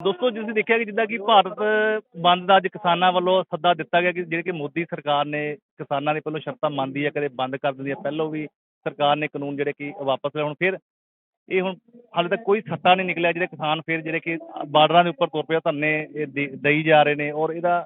ਦੋਸਤੋ ਤੁਸੀਂ ਦੇਖਿਆ ਕਿ ਜਿੱਦਾਂ ਕਿ ਭਾਰਤ ਬੰਦ ਦਾ ਅੱਜ ਕਿਸਾਨਾਂ ਵੱਲੋਂ ਸੱਦਾ ਦਿੱਤਾ ਗਿਆ ਕਿ ਜਿਹੜੇ ਕਿ ਮੋਦੀ ਸਰਕਾਰ ਨੇ ਕਿਸਾਨਾਂ ਦੇ ਪਹਿਲਾਂ ਸ਼ਰਤਾਂ ਮੰਨਦੀ ਹੈ ਕਦੇ ਬੰਦ ਕਰ ਦਿੰਦੀ ਹੈ ਪਹਿਲਾਂ ਵੀ ਸਰਕਾਰ ਨੇ ਕਾਨੂੰਨ ਜਿਹੜੇ ਕਿ ਵਾਪਸ ਲਿਆਉਣ, ਫਿਰ ਇਹ ਹੁਣ ਹਾਲੇ ਤੱਕ ਕੋਈ ਸੱਤਾ ਨਹੀਂ ਨਿਕਲਿਆ, ਜਿਹੜੇ ਕਿਸਾਨ ਫਿਰ ਜਿਹੜੇ ਕਿ ਬਾਰਡਰਾਂ ਦੇ ਉੱਪਰ ਤੁਰ ਪਿਆ ਧਰਨੇ ਇਹ ਦੇ- ਦੇਈ ਜਾ ਰਹੇ ਨੇ ਔਰ ਇਹਦਾ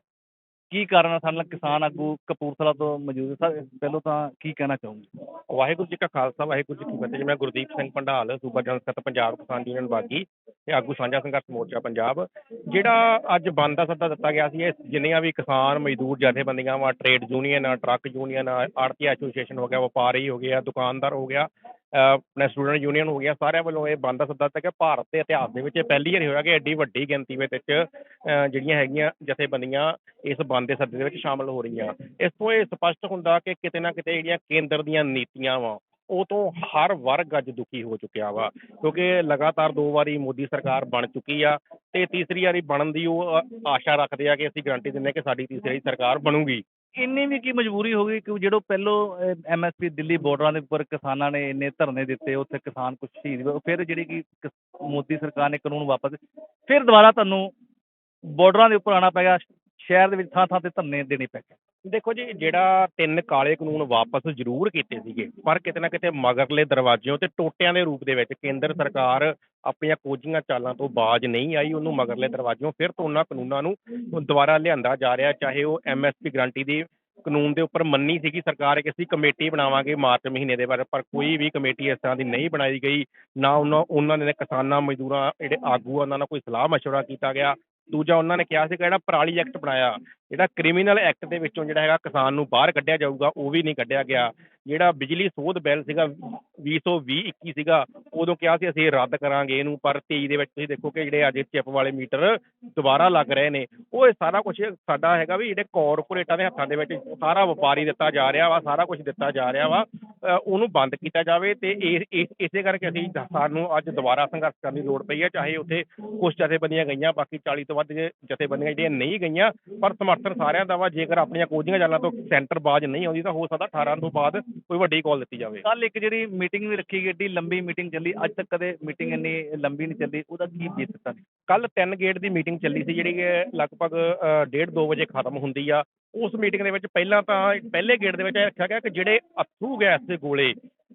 ਕੀ ਕਾਰਨ ਹੈ ਸਾਡੇ ਨਾਲ ਕਿਸਾਨ ਆਗੂ ਕਪੂਰਥਲਾ ਤੋਂ ਮੌਜੂਦ ਹੈ ਸਰ, ਪਹਿਲਾਂ ਤਾਂ ਕੀ ਕਹਿਣਾ ਚਾਹੂੰਗਾ? ਵਾਹਿਗੁਰੂ ਜੀ ਕਾ ਖਾਲਸਾ, ਵਾਹਿਗੁਰੂ ਜੀ ਕੀ ਫਤਿਹ। ਜੀ, ਮੈਂ ਗੁਰਦੀਪ ਸਿੰਘ ਪੰਡਾਲ, ਸੂਬਾ ਜਨਰਲ ਸਕੱਤਰ ਪੰਜਾਬ ਕਿਸਾਨ ਯੂਨੀਅਨ ਬਾਗੀ ਤੇ ਆਗੂ ਸਾਂਝਾ ਸੰਘਰਸ਼ ਮੋਰਚਾ ਪੰਜਾਬ। ਜਿਹੜਾ ਅੱਜ ਬੰਦ ਦਾ ਸੱਦਾ ਦਿੱਤਾ ਗਿਆ ਸੀ, ਇਹ ਜਿੰਨੀਆਂ ਵੀ ਕਿਸਾਨ ਮਜ਼ਦੂਰ, ਜਥੇਬੰਦੀਆਂ ਵਾ ਟ੍ਰੇਡ ਯੂਨੀਅਨ ਆ ਟਰੱਕ ਯੂਨੀਅਨ ਆ ਆੜਤੀ ਐਸੋਸੀਏਸ਼ਨ ਹੋ ਗਿਆ, ਵਪਾਰੀ ਹੋ ਗਿਆ ਦੁਕਾਨਦਾਰ ਹੋ ਗਿਆ ਆਪਣੇ ਸਟੂਡੈਂਟ ਯੂਨੀਅਨ ਹੋ ਗਿਆ, ਸਾਰਿਆਂ ਵੱਲੋਂ ਇਹ ਬੰਦ ਦਾ ਸੱਦਾ ਦਿੱਤਾ ਕਿ ਭਾਰਤ ਦੇ ਇਤਿਹਾਸ ਦੇ ਵਿੱਚ ਇਹ ਪਹਿਲੀ ਵਾਰ ਹੋਇਆ ਕਿ ਐਡੀ ਵੱਡੀ ਗਿਣਤੀ ਵਿੱਚ ਜਿਹੜੀਆਂ ਹੈਗੀਆਂ ਜਥੇਬੰਦੀਆਂ ਇਸ ਬੰਦ ਦੇ ਸੱਦੇ ਦੇ ਵਿੱਚ ਸ਼ਾਮਲ ਹੋ ਰਹੀਆਂ। ਇਸ ਤੋਂ ਇਹ ਸਪਸ਼ਟ ਹੁੰਦਾ ਕਿ ਕਿਤੇ ਨਾ ਕਿਤੇ ਜਿਹੜੀਆਂ ਕੇਂਦਰ ਦੀਆਂ ਨੀਤੀਆਂ ਵਾ, ਉਹ ਤੋਂ ਹਰ ਵਰਗ ਅੱਜ ਦੁਖੀ ਹੋ ਚੁੱਕਿਆ ਵਾ, ਕਿਉਂਕਿ ਲਗਾਤਾਰ ਦੋ ਵਾਰੀ ਮੋਦੀ ਸਰਕਾਰ ਬਣ ਚੁੱਕੀ ਆ ਤੇ ਤੀਸਰੀ ਵਾਰੀ ਬਣਨ ਦੀ ਉਹ ਆਸ਼ਾ ਰੱਖਦੇ ਆ ਕਿ ਅਸੀਂ ਗਾਰੰਟੀ ਦਿੰਦੇ ਹਾਂ ਕਿ ਸਾਡੀ ਤੀਸਰੀ ਵਾਰੀ ਸਰਕਾਰ ਬਣੂਗੀ। ਇੰਨੀ ਵੀ ਕੀ ਮਜਬੂਰੀ ਹੋ ਗਈ ਕਿ ਜਿਹੜੋ ਪਹਿਲੋਂ ਐਮਐਸਪੀ ਦਿੱਲੀ ਬਾਰਡਰਾਂ ਦੇ ਉੱਪਰ ਕਿਸਾਨਾਂ ਨੇ ਇੰਨੇ ਧਰਨੇ ਦਿੱਤੇ, ਉੱਥੇ ਕਿਸਾਨ ਕੁਛ ਸ਼ਹੀਦ ਹੋਏ, ਫਿਰ ਜਿਹੜੀ ਕਿ ਕਿਸ- ਮੋਦੀ ਸਰਕਾਰ ਨੇ ਕਾਨੂੰਨ ਵਾਪਸ ਫਿਰ ਦੁਬਾਰਾ ਤੁਹਾਨੂੰ ਬਾਰਡਰਾਂ ਦੇ ਉੱਪਰ ਆਉਣਾ ਪੈ ਗਿਆ ਸ਼ਹਿਰ ਦੇ ਵਿੱਚ ਥਾਂ ਥਾਂ ਤੇ ਧਰਨੇ ਦੇਣੇ ਪੈ ਗਏ। ਦੇਖੋ ਜੀ, ਜਿਹੜਾ ਤਿੰਨ ਕਾਲੇ ਕਾਨੂੰਨ ਵਾਪਸ ਜ਼ਰੂਰ ਕੀਤੇ ਸੀਗੇ, ਪਰ ਕਿਤੇ ਨਾ ਕਿਤੇ ਮਗਰਲੇ ਦਰਵਾਜ਼ਿਆਂ ਤੇ ਟੋਟਿਆਂ ਦੇ ਰੂਪ ਦੇ ਵਿੱਚ ਕੇਂਦਰ ਸਰਕਾਰ ਆਪਣੀਆਂ ਕੋਝੀਆਂ ਚਾਲਾਂ ਤੋਂ ਬਾਜ ਨਹੀਂ ਆਈ, ਉਹਨੂੰ ਮਗਰਲੇ ਦਰਵਾਜ਼ਿਓਂ ਫਿਰ ਤੋਂ ਉਹਨਾਂ ਕਾਨੂੰਨਾਂ ਨੂੰ ਦੁਬਾਰਾ ਲਿਆਂਦਾ ਜਾ ਰਿਹਾ, ਚਾਹੇ ਉਹ ਐਮਐਸਪੀ ਗਰੰਟੀ ਦੀ ਕਾਨੂੰਨ ਦੇ ਉੱਪਰ ਮੰਨੀ ਸੀਗੀ ਸਰਕਾਰ ਕਿ ਅਸੀਂ ਕਮੇਟੀ ਬਣਾਵਾਂਗੇ ਮਾਰਚ ਮਹੀਨੇ ਦੇ ਬਾਰੇ ਪਰ ਕੋਈ ਵੀ ਕਮੇਟੀ ਇਸ ਤਰ੍ਹਾਂ ਦੀ ਨਹੀਂ ਬਣਾਈ ਗਈ, ਨਾ ਉਹਨਾਂ ਉਹਨਾਂ ਨੇ ਕਿਸਾਨਾਂ, ਮਜ਼ਦੂਰਾਂ ਜਿਹੜੇ ਆਗੂ ਆ, ਉਹਨਾਂ ਨਾਲ ਕੋਈ ਸਲਾਹ ਮਸ਼ਵਰਾ ਕੀਤਾ ਗਿਆ ਦੂਜਾ ਉਹਨਾਂ ਨੇ ਕਿਹਾ ਸੀਗਾ ਕਿ ਜਿਹੜਾ ਪਰਾਲੀ ਐਕਟ ਬਣਾਇਆ। ਜਿਹੜਾ ਕ੍ਰਿਮੀਨਲ ਐਕਟ ਦੇ ਵਿੱਚੋਂ ਜਿਹੜਾ ਹੈਗਾ ਕਿਸਾਨ ਨੂੰ ਬਾਹਰ ਕੱਢਿਆ ਜਾਊਗਾ, ਉਹ ਵੀ ਨਹੀਂ ਕੱਢਿਆ ਗਿਆ। ਜਿਹੜਾ ਬਿਜਲੀ ਸੋਧ ਬਿੱਲ ਸੀਗਾ 2020 21 ਸੀਗਾ, ਉਦੋਂ ਕਿਹਾ ਸੀ ਅਸੀਂ ਰੱਦ ਕਰਾਂਗੇ ਇਹਨੂੰ, ਪਰ 23 ਦੇ ਵਿੱਚ ਤੁਸੀਂ ਦੇਖੋ ਕਿ ਜਿਹੜੇ ਅੱਜ ਚਿਪ ਵਾਲੇ ਮੀਟਰ ਦੁਬਾਰਾ ਲੱਗ ਰਹੇ ਨੇ। ਉਹ ਇਹ ਸਾਰਾ ਕੁਝ ਸਾਡਾ ਹੈਗਾ ਵੀ ਜਿਹੜੇ ਕਾਰਪੋਰੇਟਾਂ ਦੇ ਹੱਥਾਂ ਦੇ ਵਿੱਚ ਸਾਰਾ ਵਪਾਰੀ ਦਿੱਤਾ ਜਾ ਰਿਹਾ ਵਾ, ਸਾਰਾ ਕੁਝ ਦਿੱਤਾ ਜਾ ਰਿਹਾ ਵਾ। ਉਹਨੂੰ ਬੰਦ ਕੀਤਾ ਜਾਵੇ ਤੇ ਇਹ ਇਸੇ ਕਰਕੇ ਅਸੀਂ ਸਾਨੂੰ ਅੱਜ ਦੁਬਾਰਾ ਸੰਘਰਸ਼ ਕਰਨ ਦੀ ਲੋੜ ਪਈ ਹੈ, ਚਾਹੇ ਉੱਥੇ ਕੁਝ ਜਥੇਬੰਦੀਆਂ ਗਈਆਂ, ਬਾਕੀ 40 ਤੋਂ ਵੱਧ ਜਥੇਬੰਦੀਆਂ ਜਿਹੜੀਆਂ ਨਹੀਂ ਗਈਆਂ, ਪਰ ਸਮਰਥਨ ਸਾਰਿਆਂ ਦਾ ਵਾ ਜੇਕਰ ਆਪਣੀਆਂ ਕੋਝੀਆਂ ਜਾਲਾਂ ਤੋਂ ਸੈਂਟਰ ਬਾਜ ਨਹੀਂ ਆਉਂਦੀ ਤਾਂ ਹੋ ਸਕਦਾ 18 ਤੋਂ ਬਾਅਦ ਕੋਈ ਵੱਡੀ ਕਾਲ ਦਿੱਤੀ ਜਾਵੇ। ਕੱਲ ਇੱਕ ਜਿਹੜੀ ਮੀਟਿੰਗ ਵੀ ਰੱਖੀ ਗਈ ਏਡੀ ਲੰਬੀ ਮੀਟਿੰਗ ਚੱਲੀ ਅੱਜ ਤੱਕ ਕਦੇ ਮੀਟਿੰਗ ਇੰਨੀ ਲੰਬੀ ਨਹੀਂ ਚੱਲੀ ਉਹਦਾ ਕੀ ਸੀ? ਕੱਲ ਤਿੰਨ ਗੇਟ ਦੀ ਮੀਟਿੰਗ ਚੱਲੀ ਸੀ ਜਿਹੜੀ ਲਗਭਗ 1.5 2 ਵਜੇ ਖਤਮ ਹੁੰਦੀ ਆ। ਉਸ ਮੀਟਿੰਗ ਦੇ ਵਿੱਚ ਪਹਿਲਾਂ ਤਾਂ ਪਹਿਲੇ ਗੇਟ ਦੇ ਵਿੱਚ ਇਹ ਰੱਖਿਆ ਗਿਆ ਕਿ ਜਿਹੜੇ ਅਥਰੂ ਗੈਸ ਦੇ ਗੋਲੇ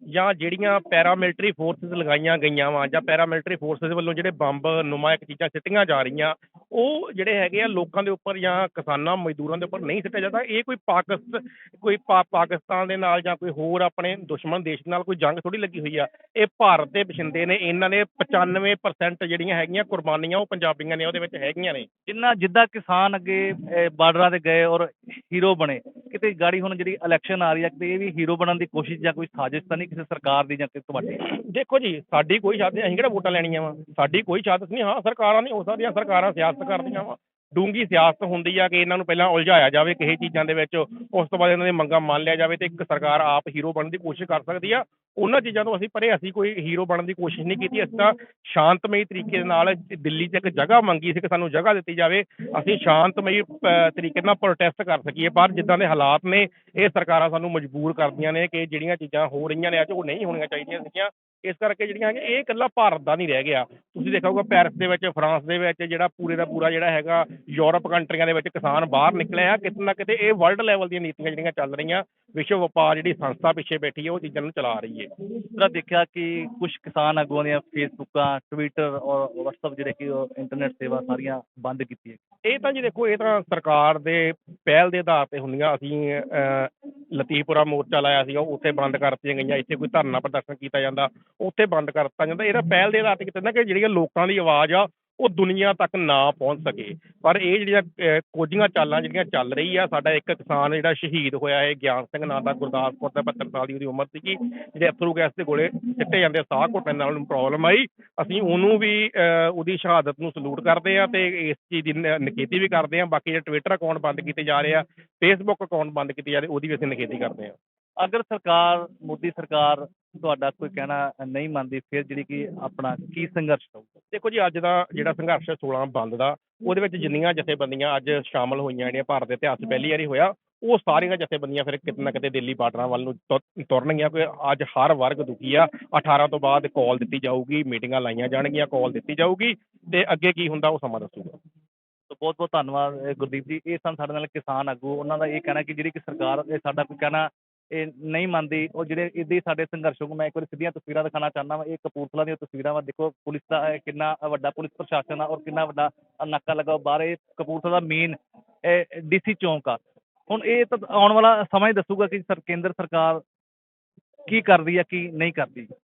ਜਾਂ ਜਿਹੜੀਆਂ ਪੈਰਾਮਿਲਟਰੀ ਫੋਰਸਸ ਲਗਾਈਆਂ ਗਈਆਂ ਵਾ ਜਾਂ ਪੈਰਾਮਿਲਟਰੀ ਫੋਰਸਸ ਵੱਲੋਂ ਜਿਹੜੇ ਬੰਬ ਨੁਮਾ ਇੱਕ ਚੀਜ਼ਾਂ ਸਿੱਟੀਆਂ ਜਾ ਰਹੀਆਂ ਉਹ ਜਿਹੜੇ ਹੈਗੇ ਆ ਲੋਕਾਂ ਦੇ ਉੱਪਰ ਜਾਂ ਕਿਸਾਨਾਂ, ਮਜ਼ਦੂਰਾਂ ਦੇ ਉੱਪਰ ਨਹੀਂ ਸਿੱਟਿਆ ਜਾਂਦਾ। ਇਹ ਕੋਈ ਪਾਕਿਸਤਾਨ ਕੋਈ ਪਾਕਿਸਤਾਨ ਦੇ ਨਾਲ ਜਾਂ ਕੋਈ ਹੋਰ ਆਪਣੇ ਦੁਸ਼ਮਣ ਦੇਸ਼ ਨਾਲ ਕੋਈ ਜੰਗ ਥੋੜੀ ਲੱਗੀ ਹੋਈ ਆ। ਇਹ ਭਾਰਤ ਦੇ ਬਸ਼ਿੰਦੇ ਨੇ। ਇਹਨਾਂ ਨੇ 95% ਜਿਹੜੀਆਂ ਹੈਗੀਆਂ ਕੁਰਬਾਨੀਆਂ, ਉਹ ਪੰਜਾਬੀਆਂ ਨੇ ਉਹਦੇ ਵਿੱਚ ਹੈਗੀਆਂ ਨੇ। ਜਿੰਨਾ, ਜਿੱਦਾਂ ਕਿਸਾਨ ਅੱਗੇ ਬਾਰਡਰਾਂ ਤੇ ਗਏ ਔਰ ਹੀਰੋ ਬਣੇ ਕਿਤੇ ਗਾੜੀ ਹੁਣ ਜਿਹੜੀ ਇਲੈਕਸ਼ਨ ਆ ਰਹੀ ਹੈ ਕਿਤੇ ਇਹ ਵੀ ਹੀਰੋ ਬਣਨ ਦੀ ਕੋਸ਼ਿਸ਼ ਜਾਂ ਕੋਈ ਸਾਜ਼ਿਸ਼ ਤਾਂ ਨਹੀਂ ਕਿਸੇ ਸਰਕਾਰ ਦੀ ਜਾਂ ਕਿਸੇ ਤੁਹਾਡੀ? ਦੇਖੋ ਜੀ, ਸਾਡੀ ਕੋਈ ਸ਼ਾਦਤ ਅਸੀਂ ਕਿਹੜਾ ਵੋਟਾਂ ਲੈਣੀਆਂ ਵਾ? ਸਾਡੀ ਕੋਈ ਸ਼ਾਦਤ ਨਹੀਂ, ਹਾਂ, ਸਰਕਾਰਾਂ ਨਹੀਂ ਹੋ ਸਕਦੀਆਂ ਸਰਕਾਰਾਂ ਸਿਆਸਤ ਕਰਦੀਆਂ ਵਾ। ਡੂੰਗੀ ਸਿਆਸਤ ਹੁੰਦੀ ਆ ਕਿ ਇਹਨਾਂ ਨੂੰ ਪਹਿਲਾਂ ਉਲਝਾਇਆ ਜਾਵੇ ਕਿਸੇ ਚੀਜ਼ਾਂ ਦੇ ਵਿੱਚ, ਉਸ ਤੋਂ ਬਾਅਦ ਇਹਨਾਂ ਦੀਆਂ ਮੰਗਾਂ ਮੰਨ ਲਿਆ ਜਾਵੇ ਤੇ ਇੱਕ ਸਰਕਾਰ ਆਪ ਹੀਰੋ ਬਣਨ ਦੀ ਕੋਸ਼ਿਸ਼ ਕਰ ਸਕਦੀ ਆ। ਉਹਨਾਂ ਚੀਜ਼ਾਂ ਤੋਂ ਅਸੀਂ ਪਰੇ ਅਸੀਂ ਕੋਈ ਹੀਰੋ ਬਣਨ ਦੀ ਕੋਸ਼ਿਸ਼ ਨਹੀਂ ਕੀਤੀ। ਅਸੀਂ ਤਾਂ ਸ਼ਾਂਤਮਈ ਤਰੀਕੇ ਦੇ ਨਾਲ ਦਿੱਲੀ 'ਚ ਇੱਕ ਜਗ੍ਹਾ ਮੰਗੀ ਸੀ ਕਿ ਸਾਨੂੰ ਜਗ੍ਹਾ ਦਿੱਤੀ ਜਾਵੇ। ਅਸੀਂ ਸ਼ਾਂਤਮਈ ਤਰੀਕੇ ਨਾਲ ਪ੍ਰੋਟੈਸਟ ਕਰ ਸਕੀਏ, ਪਰ ਜਿੱਦਾਂ ਦੇ ਹਾਲਾਤ ਨੇ, ਇਹ ਸਰਕਾਰਾਂ ਸਾਨੂੰ ਮਜਬੂਰ ਕਰਦੀਆਂ ਨੇ ਕਿ ਜਿਹੜੀਆਂ ਚੀਜ਼ਾਂ ਹੋ ਰਹੀਆਂ ਨੇ, ਅੱਜ ਉਹ ਨਹੀਂ ਹੋਣੀਆਂ ਚਾਹੀਦੀਆਂ ਸੀਗੀਆਂ। ਇਸ ਕਰਕੇ ਜਿਹੜੀਆਂ ਹੈਗੀਆਂ ਇਹ ਇਕੱਲਾ ਭਾਰਤ ਦਾ ਨਹੀਂ ਰਹਿ ਗਿਆ। ਤੁਸੀਂ ਦੇਖਿਆ ਹੋਊਗਾ ਪੈਰਿਸ ਦੇ ਵਿੱਚ ਫਰਾਂਸ ਦੇ ਵਿੱਚ ਜਿਹੜਾ ਪੂਰੇ ਦਾ ਪੂਰਾ ਜਿਹੜਾ ਹੈਗਾ ਯੂਰਪ ਕੰਟਰੀਆਂ ਦੇ ਵਿੱਚ ਕਿਸਾਨ ਬਾਹਰ ਨਿਕਲੇ ਆ। ਕਿਤੇ ਨਾ ਕਿਤੇ ਇਹ ਵਰਲਡ ਲੈਵਲ ਦੀਆਂ ਨੀਤੀਆਂ ਜਿਹੜੀਆਂ ਚੱਲ ਰਹੀਆਂ ਵਿਸ਼ਵ ਵਪਾਰ ਜਿਹੜੀ ਸੰਸਥਾ ਪਿੱਛੇ ਬੈਠੀ ਹੈ ਉਹ ਚੀਜ਼ਾਂ ਨੂੰ ਚਲਾ ਰਹੀ ਹੈ ਜਿਹੜਾ ਦੇਖਿਆ ਕਿ ਕੁਝ ਕਿਸਾਨ ਆਗੂਆਂ ਦੀਆਂ ਫੇਸਬੁੱਕਾਂ ਟਵਿੱਟਰ ਔਰ WhatsApp ਜਿਹੜੇ ਕਿ ਇੰਟਰਨੈਟ ਸੇਵਾ ਸਾਰੀਆਂ ਬੰਦ ਕੀਤੀ ਹੈ ਇਹ ਤਾਂ ਜੀ ਦੇਖੋ ਇਹ ਤਾਂ ਸਰਕਾਰ ਦੇ ਪਹਿਲ ਦੇ ਆਧਾਰ ਤੇ ਹੁੰਦੀਆਂ। ਅਸੀਂ ਅਹ, ਲਤੀਫਪੁਰਾ ਮੋਰਚਾ ਲਾਇਆ ਸੀਗਾ ਉੱਥੇ ਬੰਦ ਕਰ ਦਿੱਤੀਆਂ ਗਈਆਂ ਇੱਥੇ ਕੋਈ ਧਰਨਾ ਪ੍ਰਦਰਸ਼ਨ ਕੀਤਾ ਜਾਂਦਾ ਉੱਥੇ ਬੰਦ ਕਰ ਦਿੱਤਾ ਜਾਂਦਾ। ਇਹਦਾ ਪਹਿਲ ਦੇ ਆਧਾਰ ਤੇ ਕਿਤੇ ਨਾ ਕਿ ਜਿਹੜੀਆਂ ਲੋਕਾਂ ਦੀ ਆਵਾਜ਼ ਆ ਉਹ ਦੁਨੀਆ ਤੱਕ ਨਾ ਪਹੁੰਚ ਸਕੇ। ਪਰ ਇਹ ਜਿਹੜੀਆਂ ਅਹ, ਕੋਝੀਆਂ ਚਾਲਾਂ ਜਿਹੜੀਆਂ ਚੱਲ ਰਹੀ ਆ ਸਾਡਾ ਇੱਕ ਕਿਸਾਨ ਜਿਹੜਾ ਸ਼ਹੀਦ ਹੋਇਆ ਹੈ ਗਿਆਨ ਸਿੰਘ ਨਾਂ ਦਾ ਗੁਰਦਾਸਪੁਰ ਦਾ 72 ਸਾਲ ਦੀ ਉਹਦੀ ਉਮਰ ਸੀਗੀ ਜਿਹੜੇ ਅਥਰੂ ਗੈਸ ਦੇ ਗੋਲੇ ਸਿੱਟੇ ਜਾਂਦੇ ਸਾਹ ਘੁੱਟਣ ਨਾਲ ਉਹਨੂੰ ਪ੍ਰੋਬਲਮ ਆਈ। ਅਸੀਂ ਉਹਨੂੰ ਵੀ ਅਹ, ਉਹਦੀ ਸ਼ਹਾਦਤ ਨੂੰ ਸਲੂਟ ਕਰਦੇ ਆ ਤੇ ਇਸ ਚੀਜ਼ ਦੀ ਨਿਖੇਧੀ ਵੀ ਕਰਦੇ ਆ। ਬਾਕੀ ਜਿਹੜੇ ਟਵਿੱਟਰ ਅਕਾਊਂਟ ਬੰਦ ਕੀਤੇ ਜਾ ਰਹੇ ਆ ਫੇਸਬੁੱਕ ਅਕਾਊਂਟ ਬੰਦ ਕੀਤੇ ਜਾ ਰਹੇ ਉਹਦੀ ਵੀ ਅਸੀਂ ਨਿਖੇਧੀ ਕਰਦੇ ਆ। ਅਗਰ ਸਰਕਾਰ ਮੋਦੀ ਸਰਕਾਰ ਤੁਹਾਡਾ ਕੋਈ ਕਹਿਣਾ ਨਹੀਂ ਮੰਨਦੀ ਫਿਰ ਜਿਹੜੀ ਕਿ ਆਪਣਾ ਕੀ ਸੰਘਰਸ਼ ਹੋਊਗਾ? ਦੇਖੋ ਜੀ ਅੱਜ ਦਾ ਜਿਹੜਾ ਸੰਘਰਸ਼ ਹੈ 16 ਬੰਦ ਦਾ ਉਹਦੇ ਵਿੱਚ ਜਿੰਨੀਆਂ ਜਥੇਬੰਦੀਆਂ ਅੱਜ ਸ਼ਾਮਲ ਹੋਈਆਂ ਜਿਹੜੀਆਂ ਭਾਰਤ ਦੇ ਇਤਿਹਾਸ 'ਚ ਪਹਿਲੀ ਵਾਰੀ ਹੋਇਆ ਉਹ ਸਾਰੀਆਂ ਜਥੇਬੰਦੀਆਂ ਫਿਰ ਕਿਤੇ ਨਾ ਕਿਤੇ ਦਿੱਲੀ ਬਾਰਡਰਾਂ ਵੱਲ ਨੂੰ ਤੁਰ- ਤੁਰਨਗੀਆਂ ਕਿ ਅੱਜ ਹਰ ਵਰਗ ਦੁਖੀ ਆ। 18 ਤੋਂ ਬਾਅਦ ਕਾਲ ਦਿੱਤੀ ਜਾਊਗੀ ਮੀਟਿੰਗਾਂ ਲਾਈਆਂ ਜਾਣਗੀਆਂ ਕਾਲ ਦਿੱਤੀ ਜਾਊਗੀ ਤੇ ਅੱਗੇ ਕੀ ਹੁੰਦਾ ਉਹ ਸਮਾਂ ਦੱਸੂਗਾ। ਸੋ ਬਹੁਤ ਬਹੁਤ ਧੰਨਵਾਦ ਗੁਰਦੀਪ ਜੀ। ਇਹ ਸਨ ਸਾਡੇ ਨਾਲ ਕਿਸਾਨ ਆਗੂ। ਉਹਨਾਂ ਦਾ ਇਹ ਕਹਿਣਾ ਕਿ ਜਿਹੜੀ ਕਿ ਸਰਕਾਰ ਇਹ ਸਾਡਾ ਕੋਈ ਕਹਿਣਾ ਇਹ ਨਹੀਂ ਮੰਨਦੀ, ਉਹ ਜਿਹੜੇ ਇਹਦੀ ਸਾਡੇ ਸੰਘਰਸ਼ ਨੂੰ ਮੈਂ ਇੱਕ ਵਾਰੀ ਸਿੱਧੀਆਂ ਤਸਵੀਰਾਂ ਦਿਖਾਉਣਾ ਚਾਹੁੰਦਾ ਹਾਂ ਇਹ ਕਪੂਰਥਲਾ ਦੀਆਂ ਤਸਵੀਰਾਂ ਵਾ, ਦੇਖੋ ਪੁਲਿਸ ਦਾ ਕਿੰਨਾ ਵੱਡਾ ਪੁਲਿਸ ਪ੍ਰਸ਼ਾਸਨ ਆ ਔਰ ਕਿੰਨਾ ਵੱਡਾ ਨਾਕਾ ਲੱਗਾ ਉਹ ਬਾਹਰ, ਇਹ ਕਪੂਰਥਲਾ ਦਾ ਮੇਨ ਡੀਸੀ ਚੌਂਕ ਆ। ਹੁਣ ਇਹ ਤਾਂ ਆਉਣ ਵਾਲਾ ਸਮਾਂ ਹੀ ਦੱਸੂਗਾ ਕਿ ਸਰ, ਕੇਂਦਰ ਸਰਕਾਰ ਕੀ ਕਰਦੀ ਆ, ਕੀ ਨਹੀਂ ਕਰਦੀ।